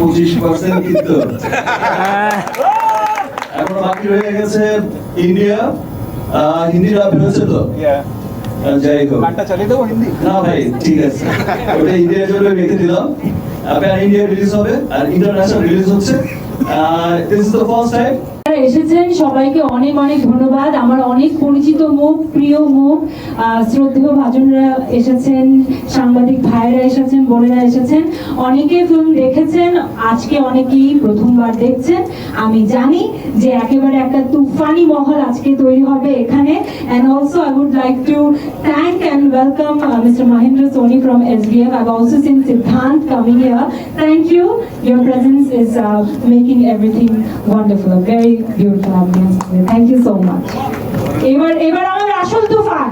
পঁচিশ পার্সেন্ট কিন্তু। এখন বাকি রয়ে গেছে ইন্ডিয়া। হিন্দি ডাব হয়েছে তো? যাই হোক। চালিয়ে দেবো হিন্দি? না ভাই ঠিক আছে। ওটা ইন্ডিয়ার জন্য রেখে দিলাম। আপনার ইন্ডিয়া রিলিজ হবে আর ইন্টারন্যাশনাল রিলিজ হচ্ছে। This is the first time যারা এসেছেন, সবাইকে অনেক অনেক ধন্যবাদ। আমার অনেক পরিচিত মুখ, প্রিয় মুখ শ্রদ্ধেয় ভাজনরা এসেছেন, সাংবাদিক ভাইরা এসেছেন, বোনেরা এসেছেন। অনেকে ফিল্ম দেখেছেন, আজকে অনেকেই প্রথমবার দেখছেন। আমি জানি যে একেবারে একটা তুফানি মহল আজকে তৈরি হবে এখানে। And also I would like to thank and welcome mister Mahendra Soni from S B F I also seen Siddhant coming year thank you your presence is making everything wonderful very beautiful ambience. Thank you so much. এবার এবার আমাদের আসল Toofan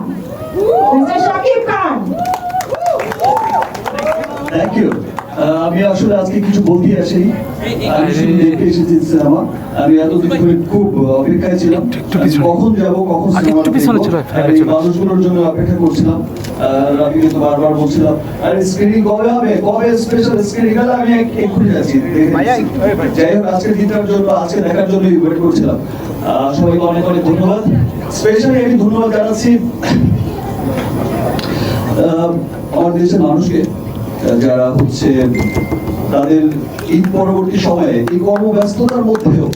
mister Shakib Khan thank you আমি আসলে আজকে কিছু বলতে আসি আমি দেখতে এসেছি সিনেমা। আমি এতদিন ধরে খুব অপেক্ষায় ছিলাম। কখন যাব কখন সিনেমা মানুষগুলোর জন্য অপেক্ষা করছিলাম। আমি কিন্তু বারবার বলছিলাম আর স্ক্রিনিং কবে হবে? কবে স্পেশাল স্ক্রিনিং হলে? আমি এক্ষুনি যাচ্ছি। যাই হোক আজকে দিনটার জন্য আজকে দেখার জন্য ওয়েট করছিলাম। সবাইকে অনেক অনেক ধন্যবাদ। স্পেশালি আমি ধন্যবাদ জানাচ্ছি আমার দেশের মানুষকে। যারা হচ্ছে তাদের এই পরবর্তী সময়ে এই কর্মব্যস্ততার মধ্যেও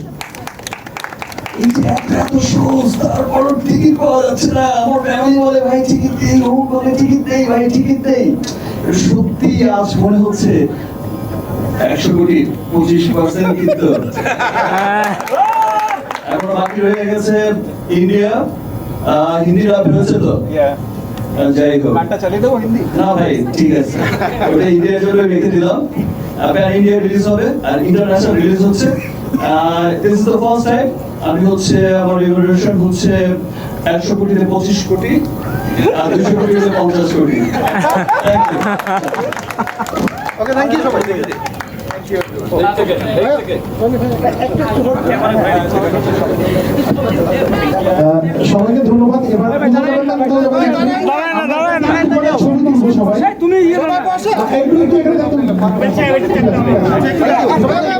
এই যে এত এত সহজ তারপর টিকিট পাওয়া যাচ্ছে না। আমার ফ্যামিলি বলে ভাই টিকিট দেই অমুক বলে টিকিট দেই ভাই টিকিট দেই সত্যি আজ মনে হচ্ছে একশো কোটি পঁচিশ পার্সেন্ট কিন্তু। এখন বাকি রয়ে গেছে ইন্ডিয়া আহ, হিন্দি ডাব হয়েছে তো? যাই হোক। গানটা চালিয়ে দেবো হিন্দি? না ভাই ঠিক আছে। ওটা ইন্ডিয়ার জন্য রেখে দিলাম। আপনার ইন্ডিয়া রিলিজ হবে আর ইন্টারন্যাশনাল রিলিজ হচ্ছে। This is the first time আমি হচ্ছে আমার রেগুলেশন হচ্ছে একশো কোটিতে পঁচিশ কোটি আর দুশো কোটিতে পঞ্চাশ কোটি। ওকে থ্যাংক ইউ সবাই সবাইকে ধন্যবাদ। এবার সবাই। তুমি ইয়ে একটু বসে। এখানে যাতে থ্যাংক